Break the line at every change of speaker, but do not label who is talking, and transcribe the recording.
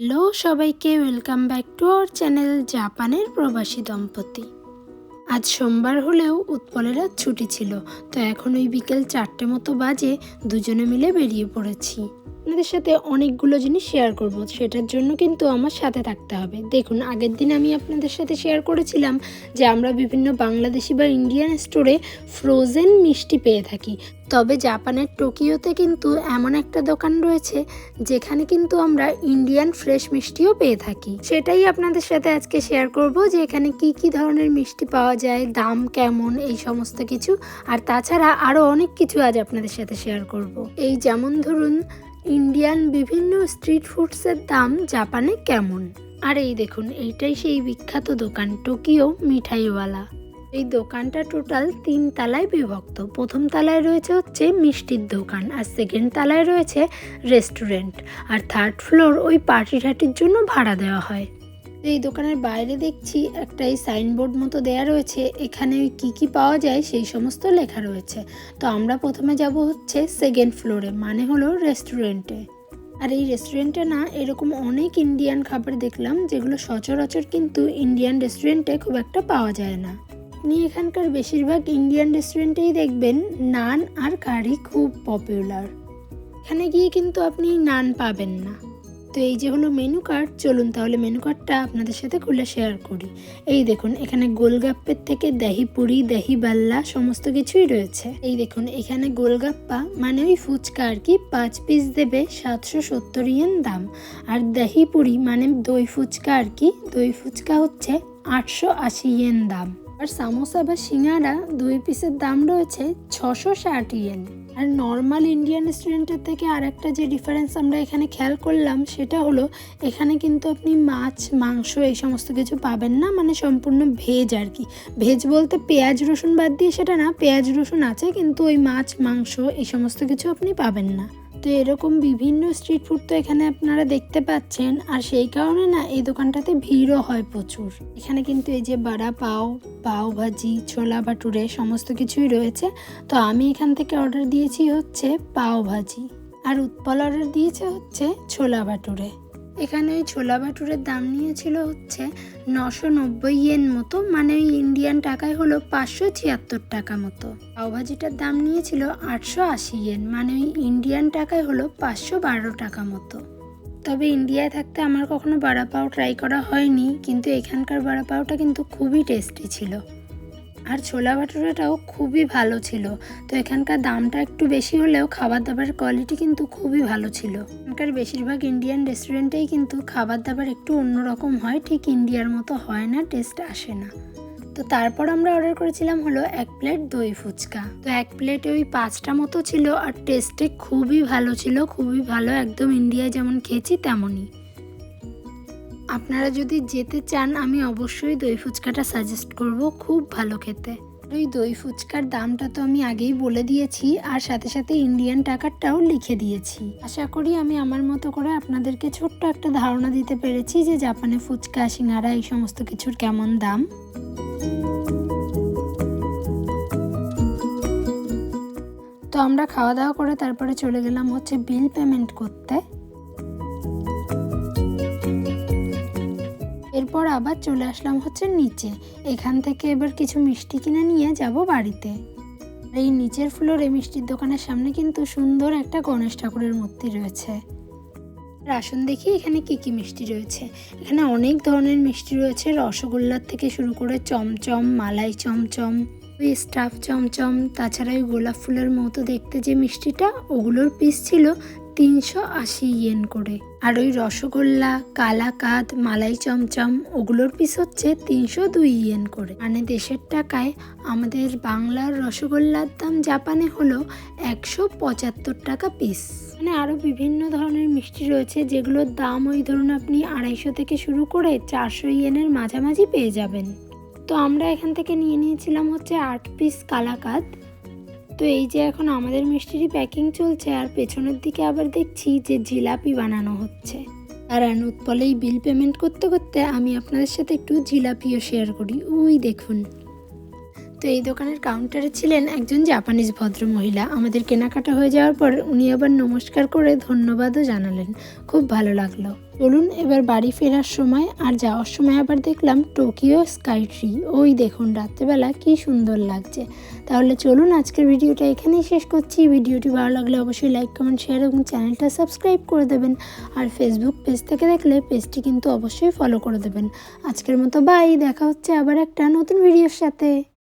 Hello, সবাইকে welcome back to our channel জাপানের প্রবাসী দম্পতি। আজ সোমবার হলেও উৎপলেরা ছুটি ছিল, তো এখন ওই বিকেল চারটে মতো বাজে দুজনে মিলে বেরিয়ে পড়েছি। আপনাদের সাথে অনেকগুলো জিনিস শেয়ার করব, সেটার জন্য কিন্তু আমার সাথে থাকতে হবে। দেখুন, আগের দিন আমি আপনাদের সাথে শেয়ার করেছিলাম যে আমরা বিভিন্ন বাংলাদেশি বা ইন্ডিয়ান স্টোরে ফ্রোজেন মিষ্টি পেয়ে থাকি। তবে জাপানের টোকিওতে কিন্তু এমন একটা দোকান রয়েছে, যেখানে কিন্তু আমরা ইন্ডিয়ান ফ্রেশ মিষ্টিও পেয়ে থাকি। সেটাই আপনাদের সাথে আজকে শেয়ার করব যে এখানে কি কি ধরনের মিষ্টি পাওয়া যায়, দাম কেমন, এই সমস্ত কিছু। আর তাছাড়া আরও অনেক কিছু আজ আপনাদের সাথে শেয়ার করব। এই যেমন ধরুন ইন্ডিয়ান বিভিন্ন স্ট্রিট ফুডসের দাম জাপানে কেমন? আর এই দেখুন, এইটাই সেই বিখ্যাত দোকান, টোকিও মিঠাইওয়ালা। এই দোকানটা টোটাল তিন তালায় বিভক্ত। প্রথম তালায় রয়েছে হচ্ছে মিষ্টির দোকান আর সেকেন্ড তালায় রয়েছে রেস্টুরেন্ট। আর থার্ড ফ্লোর ওই পার্টি ঠাটির জন্য ভাড়া দেওয়া হয়। এই দোকানের বাইরে দেখছি একটা এই সাইনবোর্ড মতো দেয়া রয়েছে। এখানে কী কী পাওয়া যায় সেই সমস্ত লেখা রয়েছে। তো আমরা প্রথমে যাব হচ্ছে সেকেন্ড ফ্লোরে মানে হলো রেস্টুরেন্টে আর এই রেস্টুরেন্টে না এরকম অনেক ইন্ডিয়ান খাবার দেখলাম, যেগুলো সচরাচর কিন্তু ইন্ডিয়ান রেস্টুরেন্টে খুব একটা পাওয়া যায় না। আপনি এখানকার বেশিরভাগ ইন্ডিয়ান রেস্টুরেন্টেই দেখবেন, নান আর কারি খুব পপুলার এখানে গিয়ে কিন্তু আপনি নান পাবেন না। তো এই যে হলো মেনু কার্ড চলুন তাহলে মেনু কার্ডটা আপনাদের সাথে খুলে শেয়ার করি। এই দেখুন, এখানে গোলগাপ্পের থেকে দহি পুরি, দহি বাল্লা সমস্ত কিছুই রয়েছে। এই দেখুন, এখানে গোলগাপ্পা মানে ওই ফুচকা আর কি, পাঁচ পিস দেবে সাতশো সত্তর ইয়েন দাম। আর দহি পুরি মানে দই ফুচকা আর কি, দই ফুচকা হচ্ছে আটশো আশি ইয়েন দাম। আর সামোসা বা সিঙ্গারা দুই পিসের দাম রয়েছে ছশো ষাট ইয়েন আর নর্মাল ইন্ডিয়ান রেস্টুরেন্টের থেকে আর একটা যে ডিফারেন্স আমরা এখানে খেয়াল করলাম, সেটা হলো এখানে কিন্তু আপনি মাছ, মাংস এই সমস্ত কিছু পাবেন না মানে সম্পূর্ণ ভেজ আর কি। ভেজ বলতে পেঁয়াজ, রসুন বাদ দিয়ে সেটা না, পেঁয়াজ, রসুন আছে, কিন্তু ওই মাছ, মাংস এই সমস্ত কিছু আপনি পাবেন না। তো এরকম বিভিন্ন স্ট্রিট ফুড তো এখানে আপনারা দেখতে পাচ্ছেন, আর সেই কারণে না এই দোকানটাতে ভিড়ও হয় প্রচুর। এখানে কিন্তু এই যে বাড়া পাও পাও ভাজি, ছোলা ভাটুরে সমস্ত কিছুই রয়েছে। তো আমি এখান থেকে অর্ডার দিয়েছি হচ্ছে পাও ভাজি আর উৎপল অর্ডার দিয়েছে হচ্ছে ছোলা ভাটুরে। এখানে ওই ছোলা ভাটুরের দাম নিয়েছিল হচ্ছে নশো নব্বই ইয়েন মতো মানে ওই ইন্ডিয়ান টাকায় হলো পাঁচশো ছিয়াত্তর টাকা মতো। পাওভাজিটার দাম নিয়েছিল আটশো আশি ইয়েন মানে ওই ইন্ডিয়ান টাকায় হলো পাঁচশো বারো টাকা মতো। তবে ইন্ডিয়ায় থাকতে আমার কখনো বাড়া পাও ট্রাই করা হয়নি, কিন্তু এখানকার বাড়া পাওটা কিন্তু খুবই টেস্টি ছিল। আর ছোলা ভাটুরাটাও খুবই ভালো ছিল। তো এখানকার দামটা একটু বেশি হলেও খাবার দাবারের কোয়ালিটি কিন্তু খুবই ভালো ছিল। এখানকার বেশিরভাগ ইন্ডিয়ান রেস্টুরেন্টেই কিন্তু খাবার দাবার একটু অন্যরকম হয়, ঠিক ইন্ডিয়ার মতো হয় না টেস্ট আসে না। তো তারপর আমরা অর্ডার করেছিলাম হলো এক প্লেট দই ফুচকা। তো এক প্লেটে ওই পাঁচটা মতো ছিল আর টেস্টে খুবই ভালো ছিল, খুবই ভালো, একদম ইন্ডিয়ায় যেমন খেয়েছি তেমনই। আপনারা যদি যেতে চান, আমি অবশ্যই দই ফুচকাটা সাজেস্ট করব খুব ভালো খেতে। ওই দই ফুচকার দামটা তো আমি আগেই বলে দিয়েছি, আর সাথে সাথে ইন্ডিয়ান টাকারটাও লিখে দিয়েছি। আশা করি আমি আমার মতো করে আপনাদেরকে ছোট্ট একটা ধারণা দিতে পেরেছি যে জাপানে ফুচকা, সিঙ্গারা এই সমস্ত কিছুর কেমন দাম। তো আমরা খাওয়া দাওয়া করে তারপরে চলে গেলাম হচ্ছে বিল পেমেন্ট করতে। এরপর আবার চলে আসলাম হচ্ছে নিচে। এখান থেকে এবার কিছু মিষ্টি কিনে নিয়ে যাব বাড়িতে। এই নিচের ফ্লোরে মিষ্টির দোকানের সামনে কিন্তু সুন্দর একটা গণেশ ঠাকুরের মূর্তি রয়েছে। আসুন দেখি এখানে কি কি মিষ্টি রয়েছে। এখানে অনেক ধরনের মিষ্টি রয়েছে। রসগোল্লার থেকে শুরু করে চমচম, মালাই চমচম, স্টাফ চমচম, তাছাড়া ওই গোলাপ ফুলের মতো দেখতে যে মিষ্টিটা, ওগুলোর পিস ছিল তিনশো আশি ইয়েন করে। আর ওই রসগোল্লা, কালাকাদ, মালাই চমচম, ওগুলোর পিস হচ্ছে তিনশো দুই ইয়েন করে। মানে দেশের টাকায় আমাদের বাংলার রসগোল্লার দাম জাপানে হলো একশো পঁচাত্তর টাকা পিস মানে আরও বিভিন্ন ধরনের মিষ্টি রয়েছে, যেগুলোর দাম ওই ধরুন আপনি আড়াইশো থেকে শুরু করে চারশো ইয়েনের মাঝামাঝি পেয়ে যাবেন। তো আমরা এখান থেকে নিয়ে নিয়েছিলাম হচ্ছে আট পিস কালাকাদ। তো এই যে এখন আমাদের মিষ্টিরই প্যাকিং চলছে, আর পেছনের দিকে আবার দেখছি যে জিলাপি বানানো হচ্ছে। আর অনুৎপলেই বিল পেমেন্ট করতে করতে আমি আপনাদের সাথে একটু জিলাপিও শেয়ার করি। ওই দেখুন। তো এই দোকানের কাউন্টারে ছিলেন একজন জাপানিজ ভদ্র মহিলা আমাদের কেনাকাটা হয়ে যাওয়ার পর উনি আবার নমস্কার করে ধন্যবাদও জানালেন। খুব ভালো লাগল। চলুন এবার বাড়ি ফেরার সময় আর যাওয়ার সময় আবার দেখলাম টোকিও স্কাই ট্রি ওই দেখুন, রাত্রেবেলা কি সুন্দর লাগছে। তাহলে চলুন, আজকের ভিডিওটা এখানেই শেষ করছি। ভিডিওটি ভালো লাগলে অবশ্যই লাইক কমেন্ট শেয়ার এবং চ্যানেলটা সাবস্ক্রাইব করে দেবেন। আর ফেসবুক পেজ থেকে দেখলে পেজটি কিন্তু অবশ্যই ফলো করে দেবেন। আজকের মতো বাই দেখা হচ্ছে আবার একটা নতুন ভিডিওর সাথে।